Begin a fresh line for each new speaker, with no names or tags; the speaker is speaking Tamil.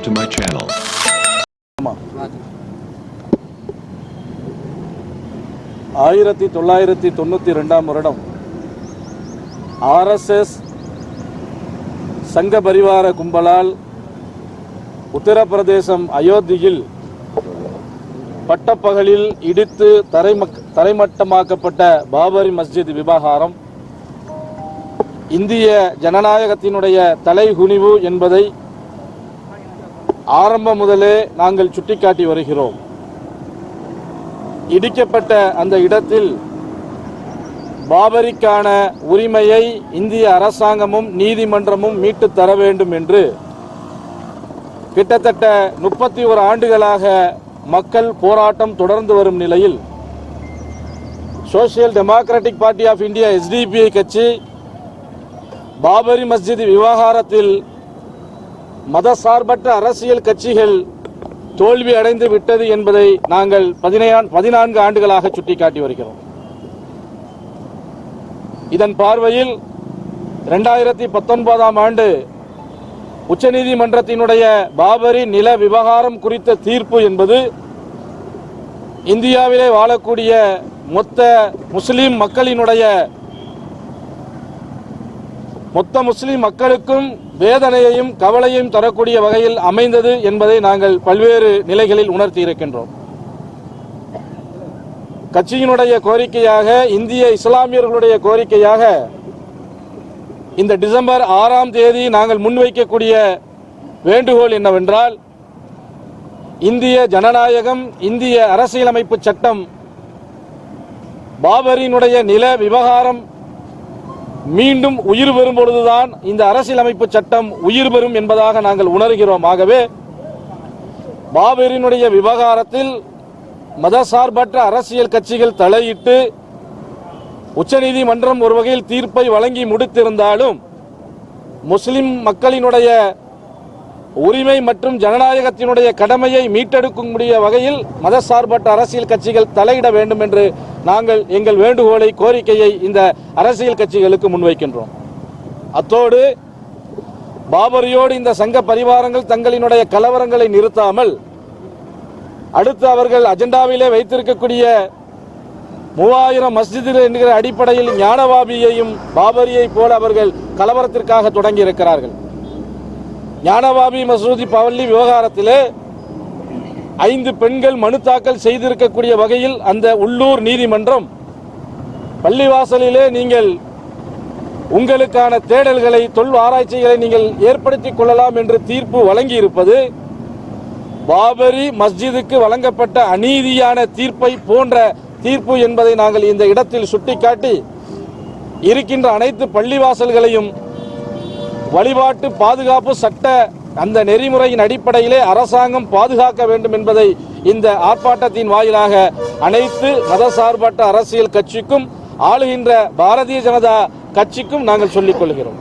subscribe to my channel.
ஆயிரத்தி தொள்ளாயிரத்தி தொண்ணூற்றி ரெண்டாம் வருடம் ஆர்எஸ்எஸ் சங்க பரிவார கும்பலால் உத்தரப்பிரதேசம் அயோத்தியில் பட்டப்பகலில் இடித்து தரைமக் தரைமட்டமாக்கப்பட்ட பாபரி மஸ்ஜித் விவகாரம் இந்திய ஜனநாயகத்தினுடைய தலைகுனிவு என்பதை ஆரம்பம் முதலே நாங்கள் சுட்டிக்காட்டி வருகிறோம். இடிக்கப்பட்ட அந்த இடத்தில் பாபரிக்கான உரிமையை இந்திய அரசாங்கமும் நீதிமன்றமும் மீட்டு தர வேண்டும் என்று கிட்டத்தட்ட முப்பத்தி ஒரு ஆண்டுகளாக மக்கள் போராட்டம் தொடர்ந்து வரும் நிலையில் social democratic party of India SDPI கட்சி பாபரி மஸ்ஜித் விவகாரத்தில் மதசார்பற்ற அரசியல் கட்சிகள் தோல்வி அடைந்து விட்டது என்பதை நாங்கள் பதினான்கு ஆண்டுகளாக சுட்டிக்காட்டி வருகிறோம். இதன் பார்வையில் இரண்டாயிரத்தி பத்தொன்பதாம் ஆண்டு உச்சநீதிமன்றத்தினுடைய பாபரி நில விவகாரம் குறித்த தீர்ப்பு என்பது இந்தியாவிலே வாழக்கூடிய மொத்த முஸ்லிம் மக்களினுடைய மொத்த முஸ்லிம் மக்களுக்கும் வேதனையையும் கவலையும் தரக்கூடிய வகையில் அமைந்தது என்பதை நாங்கள் பல்வேறு நிலைகளில் உணர்த்தி இருக்கின்றோம் கட்சியினுடைய கோரிக்கையாக இந்திய இஸ்லாமியர்களுடைய கோரிக்கையாக இந்த டிசம்பர் ஆறாம் தேதி நாங்கள் முன்வைக்கக்கூடிய வேண்டுகோள் என்னவென்றால் இந்திய ஜனநாயகம் இந்திய அரசியலமைப்பு சட்டம் பாபரினுடைய நில விவகாரம் மீண்டும் உயிர் பெறும் பொழுதுதான் இந்த அரசியலமைப்பு சட்டம் உயிர் பெறும் என்பதாக நாங்கள் உணர்கிறோம். ஆகவே பாபேரினுடைய விவகாரத்தில் மதசார்பற்ற அரசியல் கட்சிகள் தலையிட்டு உச்சநீதிமன்றம் ஒரு வகையில் தீர்ப்பை வழங்கி முடித்திருந்தாலும் முஸ்லிம் மக்களினுடைய உரிமை மற்றும் ஜனநாயகத்தினுடைய கடமையை மீட்டெடுக்கக்கூடிய வகையில் மதசார்பற்ற அரசியல் கட்சிகள் தலையிட வேண்டும் என்று நாங்கள் எங்கள் வேண்டுகோளை கோரிக்கையை இந்த அரசியல் கட்சிகளுக்கு முன்வைக்கின்றோம். அத்தோடு பாபரியோடு இந்த சங்க பரிவாரங்கள் தங்களினுடைய கலவரங்களை நிறுத்தாமல் அடுத்து அவர்கள் அஜெண்டாவிலே வைத்திருக்கக்கூடிய மூவாயிரம் மஸ்ஜிதுகள் என்கிற அடிப்படையில் ஞானவாபியையும் பாபரியை போல அவர்கள் கலவரத்திற்காக தொடங்கி இருக்கிறார்கள் ஞானவாபி மசூதி பவல்லி விவகாரத்திலே ஐந்து பெண்கள் மனு தாக்கல் செய்திருக்கக்கூடிய வகையில் அந்த உள்ளூர் நீதிமன்றம் பள்ளிவாசலிலே நீங்கள் உங்களுக்கான தேடல்களை தொல் ஆராய்ச்சிகளை நீங்கள் ஏற்படுத்திக் கொள்ளலாம் என்று தீர்ப்பு வழங்கி இருப்பது பாபரி மஸ்ஜிதுக்கு வழங்கப்பட்ட அநீதியான தீர்ப்பை போன்ற தீர்ப்பு என்பதை நாங்கள் இந்த இடத்தில் சுட்டிக்காட்டி இருக்கின்ற அனைத்து பள்ளிவாசல்களையும் வழிபாட்டு பாதுகாப்பு சட்ட அந்த நெறிமுறையின் அடிப்படையிலே அரசாங்கம் பாதுகாக்க வேண்டும் என்பதை இந்த ஆர்ப்பாட்டத்தின் வாயிலாக அனைத்து மதசார்பற்ற அரசியல் கட்சிக்கும் ஆளுகின்ற பாரதிய ஜனதா கட்சிக்கும் நாங்கள் சொல்லிக் கொள்கிறோம்.